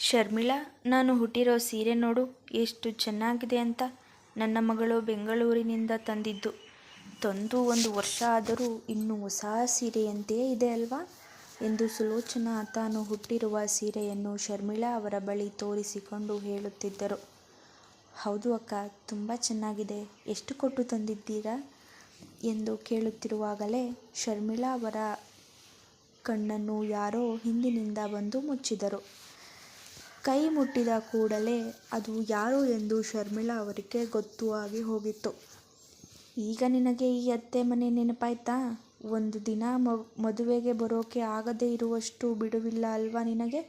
ಶರ್ಮಿಳಾ, ನಾನು ಹುಟ್ಟಿರೋ ಸೀರೆ ನೋಡು, ಎಷ್ಟು ಚೆನ್ನಾಗಿದೆ ಅಂತ. ನನ್ನ ಮಗಳು ಬೆಂಗಳೂರಿನಿಂದ ತಂದಿದ್ದು. ತಂದು ಒಂದು ವರ್ಷ ಆದರೂ ಇನ್ನೂ ಹೊಸ ಸೀರೆಯಂತೆಯೇ ಇದೆ ಅಲ್ವಾ? ಎಂದು ಸುಲೋಚನಾ ತಾನು ಹುಟ್ಟಿರುವ ಸೀರೆಯನ್ನು ಶರ್ಮಿಳಾ ಅವರ ಬಳಿ ತೋರಿಸಿಕೊಂಡು ಹೇಳುತ್ತಿದ್ದರು. ಹೌದು ಅಕ್ಕ, ತುಂಬ ಚೆನ್ನಾಗಿದೆ. ಎಷ್ಟು ಕೊಟ್ಟು ತಂದಿದ್ದೀರಾ? ಎಂದು ಕೇಳುತ್ತಿರುವಾಗಲೇ ಶರ್ಮಿಳಾ ಅವರ ಕಣ್ಣನ್ನು ಯಾರೋ ಹಿಂದಿನಿಂದ ಬಂದು ಮುಚ್ಚಿದರು. ಕೈ ಮುಟ್ಟಿದ ಕೂಡಲೇ ಅದು ಯಾರು ಎಂದು ಶರ್ಮಿಳಾ ಅವರಿಗೆ ಗೊತ್ತು ಆಗಿ ಹೋಗಿತ್ತು. ಈಗ ನಿನಗೆ ಈ ಅತ್ತೆ ಮನೆ ನೆನಪಾಯ್ತಾ? ಒಂದು ದಿನ ಮದುವೆಗೆ ಬರೋಕೆ ಆಗದೇ ಇರುವಷ್ಟು ಬಿಡುವಿಲ್ಲ ಅಲ್ವಾ ನಿನಗೆ?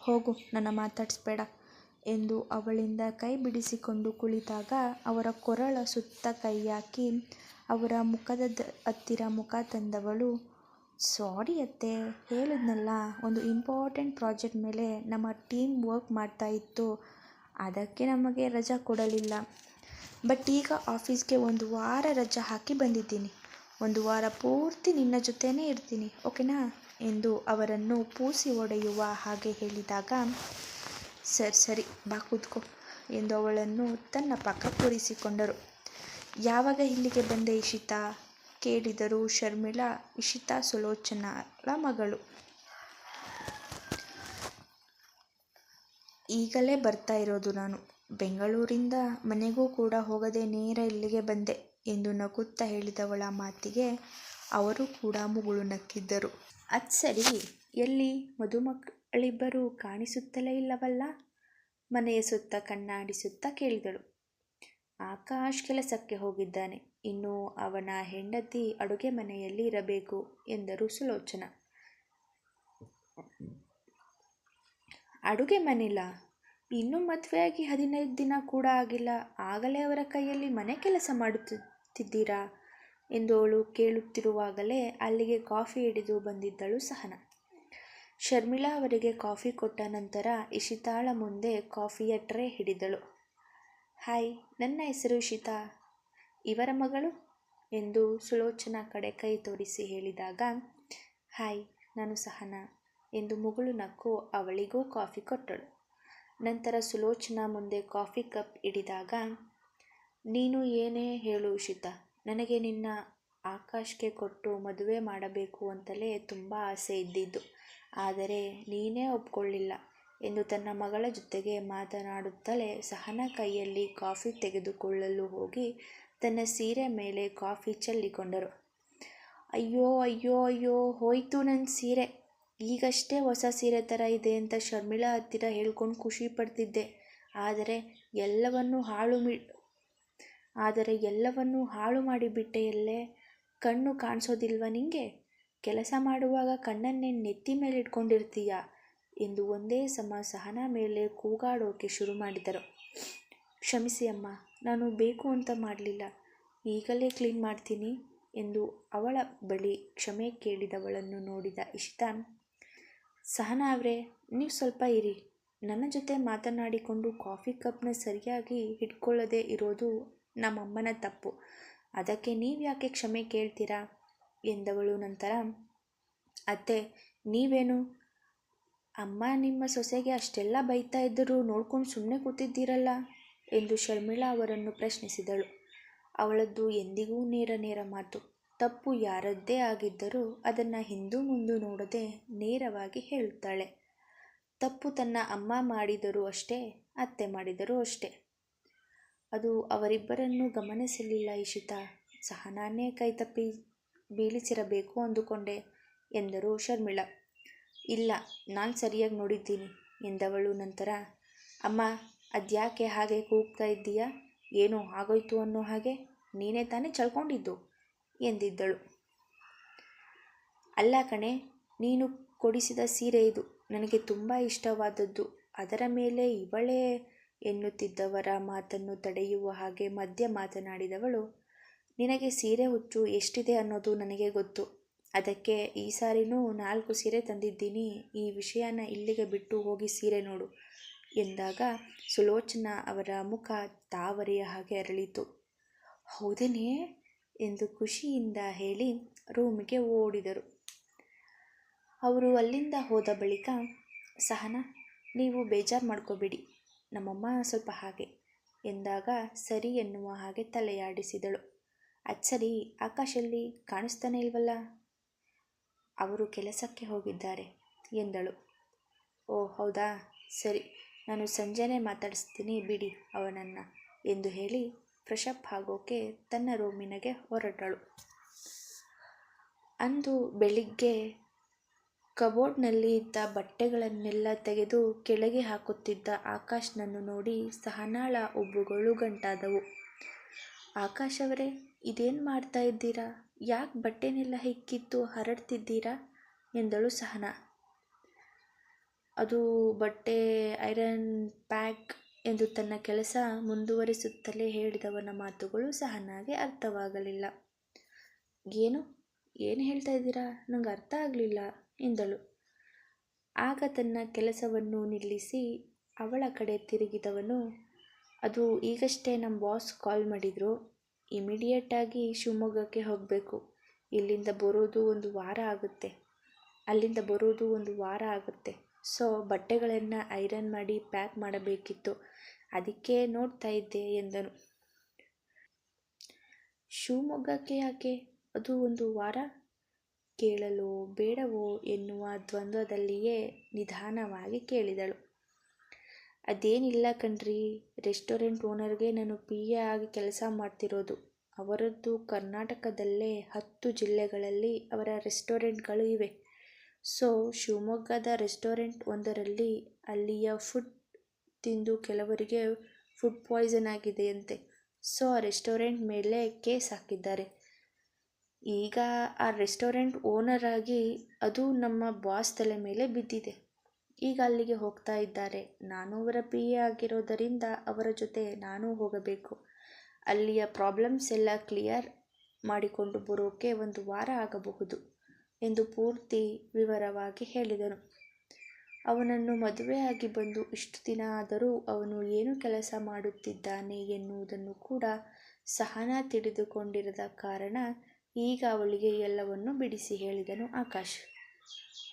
ಹೋಗು, ನನ್ನ ಮಾತಾಡಿಸ್ಬೇಡ ಎಂದು ಅವಳಿಂದ ಕೈ ಬಿಡಿಸಿಕೊಂಡು ಕುಳಿತಾಗ ಅವರ ಕೊರಳ ಸುತ್ತ ಕೈ ಹಾಕಿ ಅವರ ಮುಖದ ಹತ್ತಿರ ಮುಖ ತಂದವಳು ಸಾರಿ ಅತ್ತೆ, ಹೇಳಿದ್ನಲ್ಲ, ಒಂದು ಇಂಪಾರ್ಟೆಂಟ್ ಪ್ರಾಜೆಕ್ಟ್ ಮೇಲೆ ನಮ್ಮ ಟೀಮ್ ವರ್ಕ್ ಮಾಡ್ತಾ ಇತ್ತು. ಅದಕ್ಕೆ ನಮಗೆ ರಜಾ ಕೊಡಲಿಲ್ಲ. ಬಟ್ ಈಗ ಆಫೀಸ್ಗೆ ಒಂದು ವಾರ ರಜಾ ಹಾಕಿ ಬಂದಿದ್ದೀನಿ. ಒಂದು ವಾರ ಪೂರ್ತಿ ನಿನ್ನ ಜೊತೆನೇ ಇರ್ತೀನಿ ಓಕೆನಾ ಎಂದು ಅವರನ್ನು ಪೂಸಿ ಒಡೆಯುವ ಹಾಗೆ ಹೇಳಿದಾಗ, ಸರಿ ಸರಿ, ಬಾ ಕೂತ್ಕೋ, ಎಂದು ಅವಳನ್ನು ತನ್ನ ಪಕ್ಕ ಕೂರಿಸಿಕೊಂಡರು. ಯಾವಾಗ ಇಲ್ಲಿಗೆ ಬಂದೆ ಇಶಿತಾ? ಕೇಳಿದರು ಶರ್ಮಿಳಾ, ಇಶಿತಾ ಸುಲೋಚನಾಳ ಮಗಳು. ಈಗಲೇ ಬರ್ತಾ ಇರೋದು ನಾನು. ಬೆಂಗಳೂರಿಂದ ಮನೆಗೂ ಕೂಡ ಹೋಗದೆ ನೇರ ಇಲ್ಲಿಗೆ ಬಂದೆ ಎಂದು ನಗುತ್ತಾ ಹೇಳಿದವಳ ಮಾತಿಗೆ ಅವರು ಕೂಡ ಮುಗುಳು ನಕ್ಕಿದ್ದರು. ಅದು ಸರಿ, ಎಲ್ಲಿ ಮದುಮಕ್ಕಳಿಬ್ಬರು ಕಾಣಿಸುತ್ತಲೇ ಇಲ್ಲವಲ್ಲ? ಮನೆಯ ಸುತ್ತ ಕಣ್ಣಾಡಿಸುತ್ತಾ ಕೇಳಿದಳು. ಆಕಾಶ್ ಕೆಲಸಕ್ಕೆ ಹೋಗಿದ್ದಾನೆ. ಇನ್ನು ಅವನ ಹೆಂಡತಿ ಅಡುಗೆ ಮನೆಯಲ್ಲಿ ಇರಬೇಕು ಎಂದರು ಸುಲೋಚನ. ಅಡುಗೆ ಮನೆಲ್ಲ ಇನ್ನೂ ಮದುವೆಯಾಗಿ ಹದಿನೈದು ದಿನ ಕೂಡ ಆಗಿಲ್ಲ. ಆಗಲೇ ಅವರ ಕೈಯಲ್ಲಿ ಮನೆ ಕೆಲಸ ಮಾಡುತ್ತಿದ್ದೀರಾ? ಎಂದು ಅವಳು ಕೇಳುತ್ತಿರುವಾಗಲೇ ಅಲ್ಲಿಗೆ ಕಾಫಿ ಹಿಡಿದು ಬಂದಿದ್ದಳು ಸಹನ. ಶರ್ಮಿಳಾ ಅವರಿಗೆ ಕಾಫಿ ಕೊಟ್ಟ ನಂತರ ಇಶಿತಾಳ ಮುಂದೆ ಕಾಫಿಯ ಟ್ರೇ ಹಿಡಿದಳು. ಹಾಯ್, ನನ್ನ ಹೆಸರು ಇಶಿತಾ. ಇವರ ಮಗಳು? ಎಂದು ಸುಲೋಚನಾ ಕಡೆ ಕೈ ತೋರಿಸಿ ಹೇಳಿದಾಗ, ಹಾಯ್, ನಾನು ಸಹನಾ ಎಂದು ಮುಗುಳು ನಕ್ಕು ಅವಳಿಗೂ ಕಾಫಿ ಕೊಟ್ಟಳು. ನಂತರ ಸುಲೋಚನಾ ಮುಂದೆ ಕಾಫಿ ಕಪ್ ಹಿಡಿದಾಗ, ನೀನು ಏನೇ ಹೇಳು ಶಿತ ನನಗೆ ನಿನ್ನ ಆಕಾಶ್ಗೆ ಕೊಟ್ಟು ಮದುವೆ ಮಾಡಬೇಕು ಅಂತಲೇ ತುಂಬ ಆಸೆ ಇದ್ದಿದ್ದು. ಆದರೆ ನೀನೇ ಒಪ್ಕೊಳ್ಳಿಲ್ಲ ಎಂದು ತನ್ನ ಮಗಳ ಜೊತೆಗೆ ಮಾತನಾಡುತ್ತಲೇ ಸಹನ ಕೈಯಲ್ಲಿ ಕಾಫಿ ತೆಗೆದುಕೊಳ್ಳಲು ಹೋಗಿ ತನ್ನ ಸೀರೆ ಮೇಲೆ ಕಾಫಿ ಚೆಲ್ಲಿಕೊಂಡರು. ಅಯ್ಯೋ ಅಯ್ಯೋ ಅಯ್ಯೋ, ಹೋಯ್ತು ನನ್ನ ಸೀರೆ. ಈಗಷ್ಟೇ ಹೊಸ ಸೀರೆ ಥರ ಇದೆ ಅಂತ ಶರ್ಮಿಳಾ ಹತ್ತಿರ ಹೇಳ್ಕೊಂಡು ಖುಷಿ ಪಡ್ತಿದ್ದೆ. ಆದರೆ ಎಲ್ಲವನ್ನೂ ಹಾಳು ಮಿ, ಆದರೆ ಎಲ್ಲವನ್ನೂ ಹಾಳು ಮಾಡಿಬಿಟ್ಟೆಯಲ್ಲೇ ಕಣ್ಣು ಕಾಣಿಸೋದಿಲ್ವ ನಿಂಗೆ? ಕೆಲಸ ಮಾಡುವಾಗ ಕಣ್ಣನ್ನೇ ನೆತ್ತಿ ಮೇಲೆ ಇಟ್ಕೊಂಡಿರ್ತೀಯ ಎಂದು ಒಂದೇ ಸಮ ಸಹನ ಮೇಲೆ ಕೂಗಾಡೋಕೆ ಶುರು ಮಾಡಿದರು. ಕ್ಷಮಿಸಿ ಅಮ್ಮ. ನಾನು ಬೇಕು ಅಂತ ಮಾಡಲಿಲ್ಲ. ಈಗಲೇ ಕ್ಲೀನ್ ಮಾಡ್ತೀನಿ ಎಂದು ಅವಳ ಬಳಿ ಕ್ಷಮೆ ಕೇಳಿದವಳನ್ನು ನೋಡಿದ ಇಶಿತಾನ್. ಸಹನಾ ಅವರೇ, ನೀವು ಸ್ವಲ್ಪ ಇರಿ. ನನ್ನ ಜೊತೆ ಮಾತನಾಡಿಕೊಂಡು ಕಾಫಿ ಕಪ್ನ ಸರಿಯಾಗಿ ಹಿಡ್ಕೊಳ್ಳದೆ ಇರೋದು ನಮ್ಮಮ್ಮನ ತಪ್ಪು. ಅದಕ್ಕೆ ನೀವು ಯಾಕೆ ಕ್ಷಮೆ ಕೇಳ್ತೀರಾ? ಎಂದವಳು ನಂತರ, ಅತ್ತೆ, ನೀವೇನು? ಅಮ್ಮ ನಿಮ್ಮ ಸೊಸೆಗೆ ಅಷ್ಟೆಲ್ಲ ಬೈತಾ ಇದ್ದರೂ ನೋಡ್ಕೊಂಡು ಸುಮ್ಮನೆ ಕೂತಿದ್ದೀರಲ್ಲ? ಎಂದು ಶರ್ಮಿಳಾ ಅವರನ್ನು ಪ್ರಶ್ನಿಸಿದಳು. ಅವಳದ್ದು ಎಂದಿಗೂ ನೇರ ನೇರ ಮಾತು. ತಪ್ಪು ಯಾರದ್ದೇ ಆಗಿದ್ದರೂ ಅದನ್ನು ಹಿಂದೂ ಮುಂದು ನೋಡದೆ ನೇರವಾಗಿ ಹೇಳುತ್ತಾಳೆ. ತಪ್ಪು ತನ್ನ ಅಮ್ಮ ಮಾಡಿದರೂ ಅಷ್ಟೇ, ಅತ್ತೆ ಮಾಡಿದರೂ ಅಷ್ಟೇ. ಅದು ಅವರಿಬ್ಬರನ್ನು ಗಮನಿಸಲಿಲ್ಲ ಇಶಿತಾ. ಸಹನಾನೇ ಕೈತಪ್ಪಿ ಬೀಳಿಸಿರಬೇಕು ಅಂದುಕೊಂಡೆ ಎಂದರು ಶರ್ಮಿಳಾ. ಇಲ್ಲ, ನಾನು ಸರಿಯಾಗಿ ನೋಡಿದ್ದೀನಿ ಎಂದವಳು ನಂತರ, ಅಮ್ಮ ಅದ್ಯಾಕೆ ಹಾಗೆ ಕೂಗ್ತಾ ಇದ್ದೀಯಾ? ಏನೋ ಆಗೋಯ್ತು ಅನ್ನೋ ಹಾಗೆ ನೀನೇ ತಾನೇ ಚಳ್ಕೊಂಡಿದ್ದು? ಎಂದಿದ್ದಳು. ಅಲ್ಲ ಕಣೆ, ನೀನು ಕೊಡಿಸಿದ ಸೀರೆ ಇದು ನನಗೆ ತುಂಬ ಇಷ್ಟವಾದದ್ದು. ಅದರ ಮೇಲೆ ಇವಳೇ ಎನ್ನುತ್ತಿದ್ದವರ ಮಾತನ್ನು ತಡೆಯುವ ಹಾಗೆ ಮಧ್ಯೆ ಮಾತನಾಡಿದವಳು, ನಿನಗೆ ಸೀರೆ ಹುಚ್ಚು ಎಷ್ಟಿದೆ ಅನ್ನೋದು ನನಗೆ ಗೊತ್ತು. ಅದಕ್ಕೆ ಈ ಸಾರಿನೂ ನಾಲ್ಕು ಸೀರೆ ತಂದಿದ್ದೀನಿ. ಈ ವಿಷಯನ ಇಲ್ಲಿಗೆ ಬಿಟ್ಟು ಹೋಗಿ ಸೀರೆ ನೋಡು. ಎಂದಾಗ ಸುಲೋಚನಾ ಅವರ ಮುಖ ತಾವರೆಯ ಹಾಗೆ ಅರಳಿತು. ಹೌದೇನೇ? ಎಂದು ಖುಷಿಯಿಂದ ಹೇಳಿ ರೂಮಿಗೆ ಓಡಿದರು. ಅವರು ಅಲ್ಲಿಂದ ಹೋದ ಬಳಿಕ, ಸಹನ, ನೀವು ಬೇಜಾರು ಮಾಡ್ಕೋಬೇಡಿ. ನಮ್ಮಮ್ಮ ಸ್ವಲ್ಪ ಹಾಗೆ, ಎಂದಾಗ ಸರಿ ಎನ್ನುವ ಹಾಗೆ ತಲೆಯಾಡಿಸಿದಳು. ಅದು ಸರಿ ಆಕಾಶಲ್ಲಿ ಕಾಣಿಸ್ತಾನೆ ಇಲ್ವಲ್ಲ? ಅವರು ಕೆಲಸಕ್ಕೆ ಹೋಗಿದ್ದಾರೆ, ಎಂದಳು. ಓ ಹೌದಾ? ಸರಿ. ನಾನು ಸಂಜೆನೇ ಮಾತಾಡಿಸ್ತೀನಿ ಬಿಡಿ ಅವನನ್ನು ಎಂದು ಹೇಳಿ ಫ್ರೆಶಪ್ ಆಗೋಕೆ ತನ್ನ ರೂಮಿನಗೆ ಹೊರಟಳು. ಅಂದು ಬೆಳಿಗ್ಗೆ ಕಬೋರ್ಡ್ನಲ್ಲಿ ಇದ್ದ ಬಟ್ಟೆಗಳನ್ನೆಲ್ಲ ತೆಗೆದು ಕೆಳಗೆ ಹಾಕುತ್ತಿದ್ದ ಆಕಾಶ್ನನ್ನು ನೋಡಿ ಸಹನಾಳ ಉಬ್ಬುಗಳು ಗಂಟಾದವು. ಆಕಾಶ್ ಅವರೇ, ಇದೇನು ಮಾಡ್ತಾ ಇದ್ದೀರಾ? ಯಾಕೆ ಬಟ್ಟೆನೆಲ್ಲ ಹಿಕ್ಕಿತ್ತು ಹರಡ್ತಿದ್ದೀರಾ? ಎಂದಳು ಸಹನಾ. ಅದು ಬಟ್ಟೆ ಐರನ್ ಪ್ಯಾಕ್ ಎಂದು ತನ್ನ ಕೆಲಸ ಮುಂದುವರಿಸುತ್ತಲೇ ಹೇಳಿದವನ ಮಾತುಗಳು ಸಹನಾಗೆ ಅರ್ಥವಾಗಲಿಲ್ಲ. ಏನು? ಏನು ಹೇಳ್ತಾ ಇದ್ದೀರಾ? ನಂಗೆ ಅರ್ಥ ಆಗಲಿಲ್ಲ, ಎಂದಳು. ಆಗ ತನ್ನ ಕೆಲಸವನ್ನು ನಿಲ್ಲಿಸಿ ಅವಳ ಕಡೆ ತಿರುಗಿದವನು, ಅದು ಈಗಷ್ಟೇ ನಮ್ಮ ಬಾಸ್ ಕಾಲ್ ಮಾಡಿದರು. ಇಮಿಡಿಯೇಟಾಗಿ ಶಿವಮೊಗ್ಗಕ್ಕೆ ಹೋಗಬೇಕು. ಇಲ್ಲಿಂದ ಬರೋದು ಒಂದು ವಾರ ಆಗುತ್ತೆ. ಅಲ್ಲಿಂದ ಬರೋದು ಒಂದು ವಾರ ಆಗುತ್ತೆ. ಸೊ ಬಟ್ಟೆಗಳನ್ನು ಐರನ್ ಮಾಡಿ ಪ್ಯಾಕ್ ಮಾಡಬೇಕಿತ್ತು. ಅದಕ್ಕೆ ನೋಡ್ತಾ ಇದ್ದೆ ಎಂದನು. ಶಿವಮೊಗ್ಗಕ್ಕೆ ಯಾಕೆ? ಅದು ಒಂದು ವಾರ? ಕೇಳಲು ಬೇಡವೋ ಎನ್ನುವ ದ್ವಂದ್ವದಲ್ಲಿಯೇ ನಿಧಾನವಾಗಿ ಕೇಳಿದಳು. ಅದೇನಿಲ್ಲ ಕಣ್ರಿ, ರೆಸ್ಟೋರೆಂಟ್ ಓನರ್ಗೆ ನಾನು ಪಿ ಎ ಆಗಿ ಕೆಲಸ ಮಾಡ್ತಿರೋದು. ಅವರದ್ದು ಕರ್ನಾಟಕದಲ್ಲೇ ಹತ್ತು ಜಿಲ್ಲೆಗಳಲ್ಲಿ ಅವರ ರೆಸ್ಟೋರೆಂಟ್ಗಳು ಇವೆ. ಸೊ ಶಿವಮೊಗ್ಗದ ರೆಸ್ಟೋರೆಂಟ್ ಒಂದರಲ್ಲಿ ಅಲ್ಲಿಯ ಫುಡ್ ತಿಂದು ಕೆಲವರಿಗೆ ಫುಡ್ ಪಾಯ್ಸನ್ ಆಗಿದೆಯಂತೆ ಸೊ ಆ ರೆಸ್ಟೋರೆಂಟ್ ಮೇಲೆ ಕೇಸ್ ಹಾಕಿದ್ದಾರೆ. ಈಗ ಆ ರೆಸ್ಟೋರೆಂಟ್ ಓನರ್ ಆಗಿ ಅದು ನಮ್ಮ ಬಾಸ್ ತಲೆ ಮೇಲೆ ಬಿದ್ದಿದೆ. ಈಗ ಅಲ್ಲಿಗೆ ಹೋಗ್ತಾ ಇದ್ದಾರೆ. ನಾನು ಅವರ ಪಿ ಎ ಆಗಿರೋದರಿಂದ ಅವರ ಜೊತೆ ನಾನು ಹೋಗಬೇಕು. ಅಲ್ಲಿಯ ಪ್ರಾಬ್ಲಮ್ಸ್ ಎಲ್ಲ ಕ್ಲಿಯರ್ ಮಾಡಿಕೊಂಡು ಬರೋಕ್ಕೆ ಒಂದು ವಾರ ಆಗಬಹುದು. ಎಂದು ಪೂರ್ತಿ ವಿವರವಾಗಿ ಹೇಳಿದನು. ಅವನನ್ನು ಮದುವೆಯಾಗಿ ಬಂದು ಇಷ್ಟು ದಿನ ಆದರೂ ಅವನು ಏನು ಕೆಲಸ ಮಾಡುತ್ತಿದ್ದಾನೆ ಎನ್ನುವುದನ್ನು ಕೂಡ ಸಹನಾ ತಿಳಿದುಕೊಂಡಿರದ ಕಾರಣ ಈಗ ಅವಳಿಗೆ ಎಲ್ಲವನ್ನು ಬಿಡಿಸಿ ಹೇಳಿದನು ಆಕಾಶ್.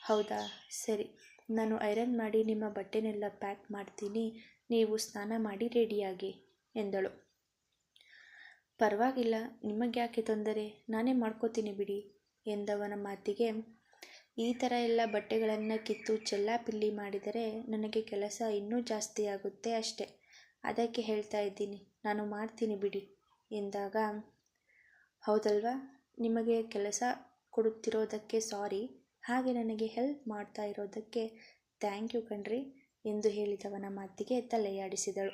ಹೌದಾ? ಸರಿ. ನಾನು ಐರನ್ ಮಾಡಿ ನಿಮ್ಮ ಬಟ್ಟೆನೆಲ್ಲ ಪ್ಯಾಕ್ ಮಾಡ್ತೀನಿ. ನೀವು ಸ್ನಾನ ಮಾಡಿ ರೆಡಿಯಾಗಿ ಎಂದಳು. ಪರವಾಗಿಲ್ಲ. ನಿಮಗೆ ಯಾಕೆ ತೊಂದರೆ? ನಾನೇ ಮಾಡ್ಕೋತೀನಿ ಬಿಡಿ. ಎಂದವನ ಮಾತಿಗೆ, ಈ ಥರ ಎಲ್ಲ ಬಟ್ಟೆಗಳನ್ನು ಕಿತ್ತು ಚೆಲ್ಲಾಪಿಲ್ಲಿ ಮಾಡಿದರೆ ನನಗೆ ಕೆಲಸ ಇನ್ನೂ ಜಾಸ್ತಿ ಆಗುತ್ತೆ ಅಷ್ಟೆ. ಅದಕ್ಕೆ ಹೇಳ್ತಾ ಇದ್ದೀನಿ, ನಾನು ಮಾಡ್ತೀನಿ ಬಿಡಿ ಎಂದಾಗ, ಹೌದಲ್ವಾ? ನಿಮಗೆ ಕೆಲಸ ಕೊಡುತ್ತಿರೋದಕ್ಕೆ ಸಾರಿ, ಹಾಗೆ ನನಗೆ ಹೆಲ್ಪ್ ಮಾಡ್ತಾ ಇರೋದಕ್ಕೆ ಥ್ಯಾಂಕ್ ಯು ಕಣ್ರಿ ಎಂದು ಹೇಳಿದವನ ಮಾತಿಗೆ ತಲೆಯಾಡಿಸಿದಳು.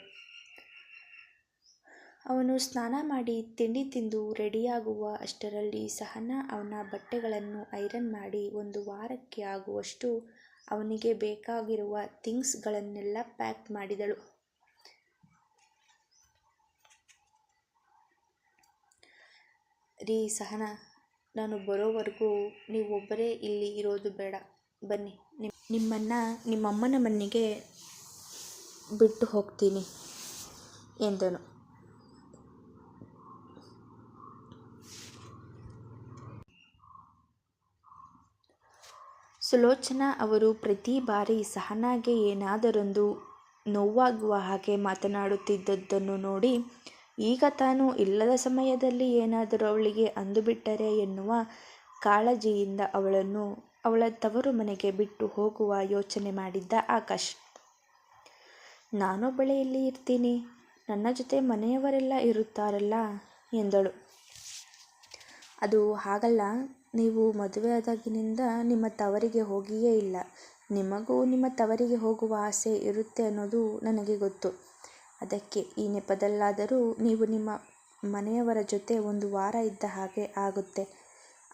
ಅವನು ಸ್ನಾನ ಮಾಡಿ ತಿಂಡಿ ತಿಂದು ರೆಡಿಯಾಗುವ ಅಷ್ಟರಲ್ಲಿ ಸಹನಾ ಅವನ ಬಟ್ಟೆಗಳನ್ನು ಐರನ್ ಮಾಡಿ ಒಂದು ವಾರಕ್ಕೆ ಆಗುವಷ್ಟು ಅವನಿಗೆ ಬೇಕಾಗಿರುವ ಥಿಂಗ್ಸ್ಗಳನ್ನೆಲ್ಲ ಪ್ಯಾಕ್ ಮಾಡಿದಳು. ರೀ ಸಹನಾ, ನಾನು ಬರೋವರೆಗೂ ನೀವೊಬ್ಬರೇ ಇಲ್ಲಿ ಇರೋದು ಬೇಡ. ಬನ್ನಿ ನಿಮ್ಮ ನಿಮ್ಮನ್ನು ನಿಮ್ಮಮ್ಮನ ಮನೆಗೆ ಬಿಟ್ಟು ಹೋಗ್ತೀನಿ ಎಂದನು. ಸುಲೋಚನಾ ಅವರು ಪ್ರತಿ ಬಾರಿ ಸಹನಾಗೆ ಏನಾದರೊಂದು ನೋವಾಗುವ ಹಾಗೆ ಮಾತನಾಡುತ್ತಿದ್ದದ್ದನ್ನು ನೋಡಿ, ಈಗ ತಾನು ಇಲ್ಲದ ಸಮಯದಲ್ಲಿ ಏನಾದರೂ ಅವಳಿಗೆ ಅಂದುಬಿಟ್ಟರೆ ಎನ್ನುವ ಕಾಳಜಿಯಿಂದ ಅವಳನ್ನು ಅವಳ ತವರು ಮನೆಗೆ ಬಿಟ್ಟು ಹೋಗುವ ಯೋಚನೆ ಮಾಡಿದ್ದ ಆಕಾಶ್. ನಾನು ಬಳೆಯಲ್ಲಿ ಇರ್ತೀನಿ, ನನ್ನ ಜೊತೆ ಮನೆಯವರೆಲ್ಲ ಇರುತ್ತಾರಲ್ಲ ಎಂದಳು. ಅದು ಹಾಗಲ್ಲ ನೀವು ಮದುವೆ ಆದಾಗಿನಿಂದ ನಿಮ್ಮ ತವರಿಗೆ ಹೋಗಿಯೇ ಇಲ್ಲ. ನಿಮಗೂ ನಿಮ್ಮ ತವರಿಗೆ ಹೋಗುವ ಆಸೆ ಇರುತ್ತೆ ಅನ್ನೋದು ನನಗೆ ಗೊತ್ತು. ಅದಕ್ಕೆ ಈ ನೆಪದಲ್ಲಾದರೂ ನೀವು ನಿಮ್ಮ ಮನೆಯವರ ಜೊತೆ ಒಂದು ವಾರ ಇದ್ದ ಹಾಗೆ ಆಗುತ್ತೆ.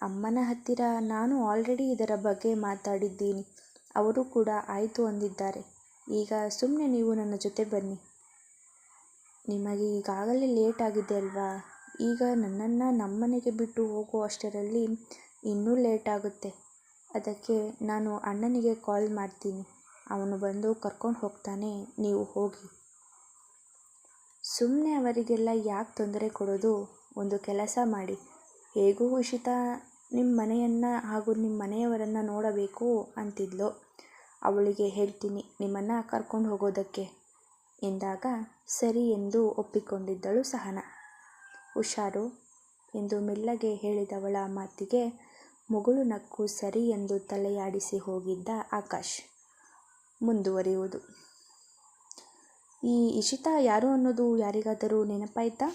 ಅಮ್ಮನ ಹತ್ತಿರ ನಾನು ಆಲ್ರೆಡಿ ಇದರ ಬಗ್ಗೆ ಮಾತಾಡಿದ್ದೀನಿ. ಅವರು ಕೂಡ ಆಯಿತು ಅಂದಿದ್ದಾರೆ. ಈಗ ಸುಮ್ಮನೆ ನೀವು ನನ್ನ ಜೊತೆ ಬನ್ನಿ. ನಿಮಗೆ ಈಗಾಗಲೇ ಲೇಟ್ ಆಗಿದೆ ಅಲ್ವಾ? ಈಗ ನನ್ನನ್ನು ನಮ್ಮನೆಗೆ ಬಿಟ್ಟು ಹೋಗೋ ಅಷ್ಟರಲ್ಲಿ ಇನ್ನೂ ಲೇಟ್ ಆಗುತ್ತೆ ಅದಕ್ಕೆ ನಾನು ಅಣ್ಣನಿಗೆ ಕಾಲ್ ಮಾಡ್ತೀನಿ. ಅವನು ಬಂದು ಕರ್ಕೊಂಡು ಹೋಗ್ತಾನೆ, ನೀವು ಹೋಗಿ. ಸುಮ್ಮನೆ ಅವರಿಗೆಲ್ಲ ಯಾಕೆ ತೊಂದರೆ ಕೊಡೋದು? ಒಂದು ಕೆಲಸ ಮಾಡಿ. ಹೇಗೂ ಉಷಿತ ನಿಮ್ಮ ಮನೆಯನ್ನು ಹಾಗೂ ನಿಮ್ಮ ಮನೆಯವರನ್ನು ನೋಡಬೇಕು ಅಂತಿದ್ಲು. ಅವಳಿಗೆ ಹೇಳ್ತೀನಿ, ನಿಮ್ಮನ್ನು ಕರ್ಕೊಂಡು ಹೋಗೋದಕ್ಕೆ ಎಂದಾಗ ಸರಿ ಎಂದು ಒಪ್ಪಿಕೊಂಡಿದ್ದಳು ಸಹನ. ಹುಷಾರು ಎಂದು ಮೆಲ್ಲಗೆ ಹೇಳಿದವಳ ಮಾತಿಗೆ ಮುಗುಳು ನಕ್ಕು ಸರಿ ಎಂದು ತಲೆಯಾಡಿಸಿ ಹೋಗಿದ್ದ ಆಕಾಶ್. ಮುಂದುವರಿಯುವುದು. ಈ ಇಶಿತಾ ಯಾರು ಅನ್ನೋದು ಯಾರಿಗಾದರೂ ನೆನಪಾಯ್ತಾ?